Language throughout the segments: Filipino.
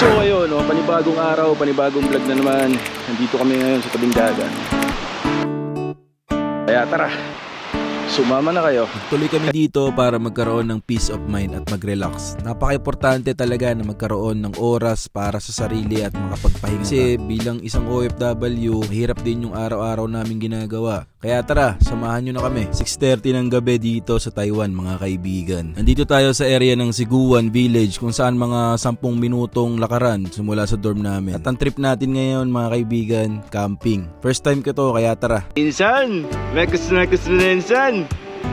So ayun, no, panibagong araw, panibagong vlog na naman. Nandito kami ngayon sa tabing dagat. Kaya tara, sumama na kayo. Tuloy kami dito para magkaroon ng peace of mind at mag-relax. Napaka-importante talaga na magkaroon ng oras para sa sarili at makapagpahinga. Kasi bilang isang OFW, mahirap din yung araw-araw namin ginagawa. Kaya tara, samahan nyo na kami. 6.30 ng gabi dito sa Taiwan mga kaibigan. Nandito tayo sa area ng Siguan Village kung saan mga 10 minutong lakaran simula sa dorm namin. At ang trip natin ngayon mga kaibigan, camping. First time ko to kaya tara. Insan! Mekus na insan!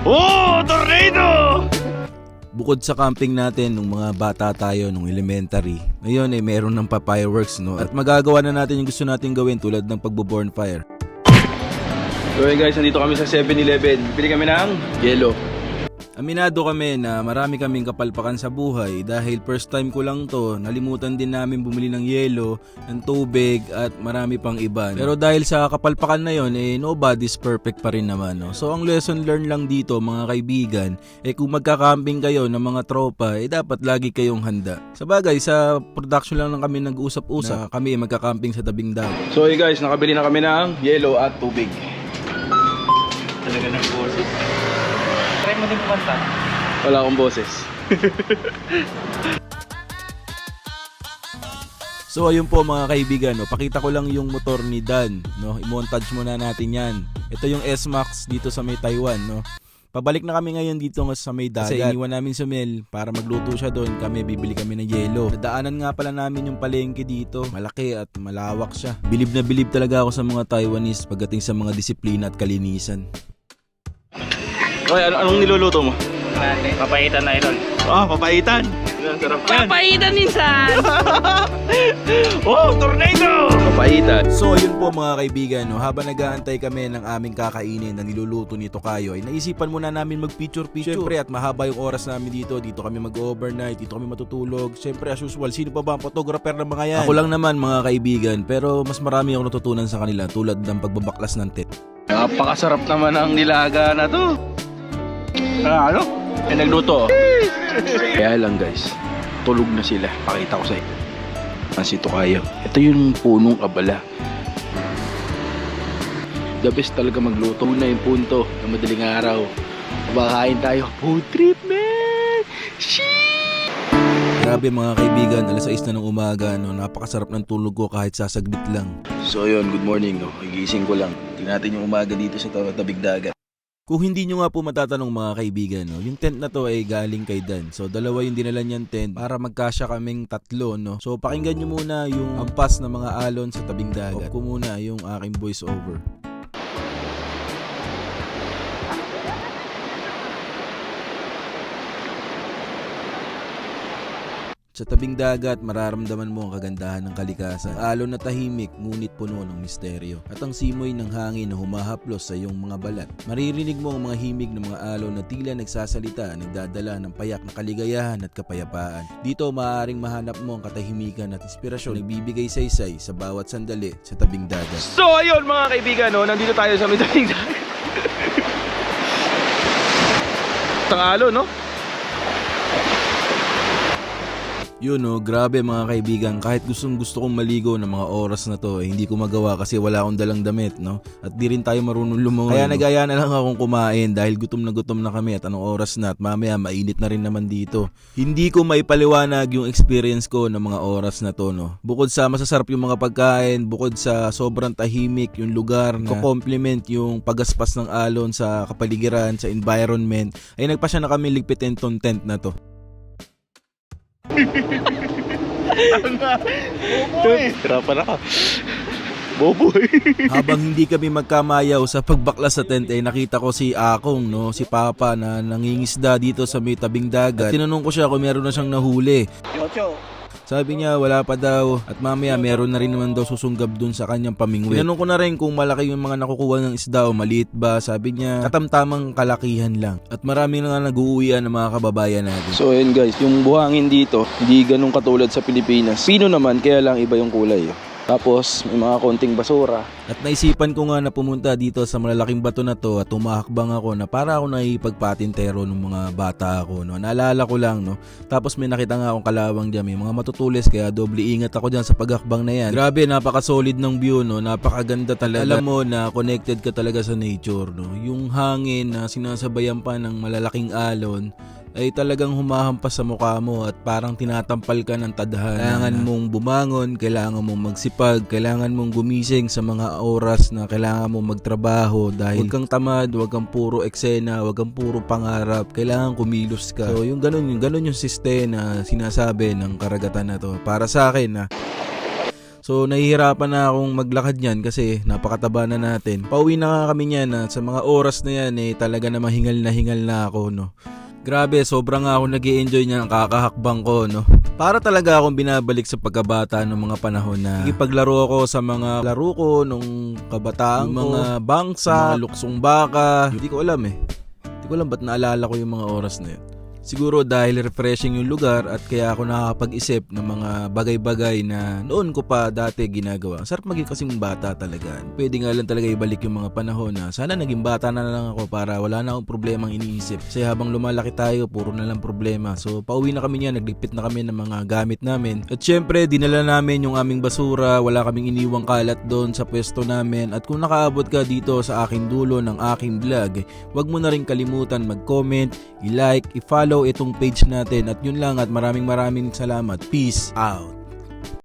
Oh, tornado! Bukod sa camping natin nung mga bata tayo nung elementary, ngayon eh meron ng pa fireworks no at magagawa na natin yung gusto nating gawin tulad ng pagbo-bonfire. So guys, nandito kami sa 7-Eleven. Pili kami ng yellow. Aminado kami na marami kaming kapalpakan sa buhay dahil first time ko lang to, nalimutan din namin bumili ng yelo, ng tubig at marami pang iba. Pero dahil sa kapalpakan na yon, eh nobody's perfect pa rin naman. No? So ang lesson learned lang dito mga kaibigan, eh kung magkakamping kayo ng mga tropa, eh dapat lagi kayong handa. Sa bagay, sa production lang lang kami nag-usap-usap, na kami magkakamping sa tabing dagat. So ayun guys, nakabili na kami ng yellow at tubig. Din kumanta. Wala akong boses. So ayun po mga kaibigan, no, pakita ko lang yung motor ni Dan, no. I-montage muna natin 'yan. Ito yung S-Max dito sa may Taiwan, no. Pabalik na kami ngayon dito sa may dagat. Kasi iniwan namin si Mel para magluto siya doon. Kami bibili kami ng yelo. Daanan nga pala namin yung palengke dito. Malaki at malawak siya. Bilib na bilib talaga ako sa mga Taiwanese pagdating sa mga disiplina at kalinisan. Okay, ano, anong niluluto mo? Natin. Papaitan na idol. Ah, papaitan! Ang sarap yan. Papaitan minsan! Oh, tornado! Papaitan. So yun po mga kaibigan, no, habang nag-aantay kami ng aming kakainin na niluluto ni Tokayo, ay naisipan muna namin mag-picture-picture. Siyempre at mahaba yung oras namin dito, dito kami mag-overnight, dito kami matutulog. Siyempre as usual, sino pa ba ang photographer ng mga yan? Ako lang naman mga kaibigan, pero mas marami akong natutunan sa kanila tulad ng pagbabaklas ng tet. Napakasarap naman ang nilaga na to. Ah, ano? Eh, nagluto. Kaya lang guys, tulog na sila. Pakita ko sa inyo. Ang si Tokayo. Ito yung punong abala. The best talaga magluto. Una yung punto ng madaling araw. Kumakain tayo. Food trip, man! Sheesh! Grabe mga kaibigan, alas 6 na ng umaga, no, napakasarap ng tulog ko kahit sasaglit lang. So yun, good morning. No? Gigising ko lang. Tingnan natin yung umaga dito sa tabing dagat. Kung hindi nyo nga po matatanong mga kaibigan, no, yung tent na to ay galing kay Dan. So dalawa yung dinala niyang tent para magkasya kaming tatlo. No? So pakinggan nyo muna yung ampas ng mga alon sa tabing dagat. Off muna yung aking voice Sa tabing dagat, mararamdaman mo ang kagandahan ng kalikasan. Alon na tahimik, ngunit puno ng misteryo. At ang simoy ng hangin na humahaplos sa iyong mga balat. Maririnig mo ang mga himig ng mga alon na tila nagsasalita, nagdadala ng payak na kaligayahan at kapayapaan. Dito, maaaring mahanap mo ang katahimikan at inspirasyon na nagbibigay saysay sa bawat sandali sa tabing dagat. So ayun mga kaibigan, no, nandito tayo sa may tabing dagat. Tangalo, no? Yun no, grabe mga kaibigan, kahit gustong gusto kong maligo ng mga oras na to, eh, hindi ko magawa kasi wala akong dalang damit, no? At di rin tayo marunong lumangoy. Kaya nagaya na lang akong kumain dahil gutom na gutom na kami at anong oras na at mamaya mainit na rin naman dito. Hindi ko maipaliwanag yung experience ko ng mga oras na to, no? Bukod sa masasarap yung mga pagkain, bukod sa sobrang tahimik yung lugar na compliment yung pagaspas ng alon sa kapaligiran, sa environment, ay nagpa siya na kami ligpitin tong tent na to. Hirapan ako. Boboy. Habang hindi kami magkamayaw sa pagbaklas sa tent ay nakita ko si Akong no, si Papa na nangingisda dito sa may tabing dagat. At tinanong ko siya kung meron na siyang nahuli. Yocho. Sabi niya wala pa daw at mamaya meron na rin naman daw susunggab dun sa kanyang pamingwit. Tinanong ko na rin kung malaki yung mga nakukuha ng isda o maliit ba. Sabi niya katamtamang kalakihan lang. At marami na nga nag-uuwian ng mga kababayan natin. So ayun guys, yung buhangin dito, hindi ganun katulad sa Pilipinas. Pino naman, kaya lang iba yung kulay. Tapos may mga konting basura. At naisipan ko nga na pumunta dito sa malalaking bato na to at tumakbang ako na para ako naipagpatintero ng mga bata ako. No? Naalala ko lang, no? Tapos may nakita nga akong kalawang dyan, may mga matutulis kaya doble ingat ako dyan sa pagakbang na yan. Grabe, napaka-solid ng view, no? Napakaganda talaga. Alam mo na connected ka talaga sa nature, no? Yung hangin na sinasabayan pa ng malalaking alon, ay talagang humahampas sa mukha mo at parang tinatampal ka ng tadhana. Kailangan mong bumangon, kailangan mong magsipag, kailangan mong gumising sa mga oras na kailangan mong magtrabaho dahil huwag kang tamad, huwag kang puro eksena, huwag kang puro pangarap, kailangan kumilos ka. So yung ganun, yung ganun yung system na sinasabi ng karagatan na to. Para sa akin na So nahihirapan na akong maglakad niyan kasi napakataba na natin. Pauwi na nga kami niyan na sa mga oras na yan eh talaga na mahingal na hingal na ako no. Grabe, sobrang nga ako nag enjoy niya ang kakahakbang ko, no? Para talaga akong binabalik sa pagkabata ng mga panahon na ipaglaro ako sa mga laro ko nung kabataan ko, mga bangsa, mga luksong baka. Hindi ko alam eh. Hindi ko alam ba't naalala ko yung mga oras na yun. Siguro dahil refreshing yung lugar at kaya ako nakakapag-isip ng mga bagay-bagay na noon ko pa dati ginagawa. Sarap maging kasing bata talaga. Pwede nga lang talaga ibalik yung mga panahon na sana naging bata na lang ako para wala na akong problemang iniisip. Kasi habang lumalaki tayo, puro na lang problema. So pauwi na kami niya, nagligpit na kami ng mga gamit namin. At syempre, dinala namin yung aming basura, wala kaming iniwang kalat doon sa pwesto namin. At kung nakaabot ka dito sa aking dulo ng aking vlog, wag mo na rin kalimutan mag-comment, i-like, i-follow itong page natin. At yun lang at maraming maraming salamat. Peace out.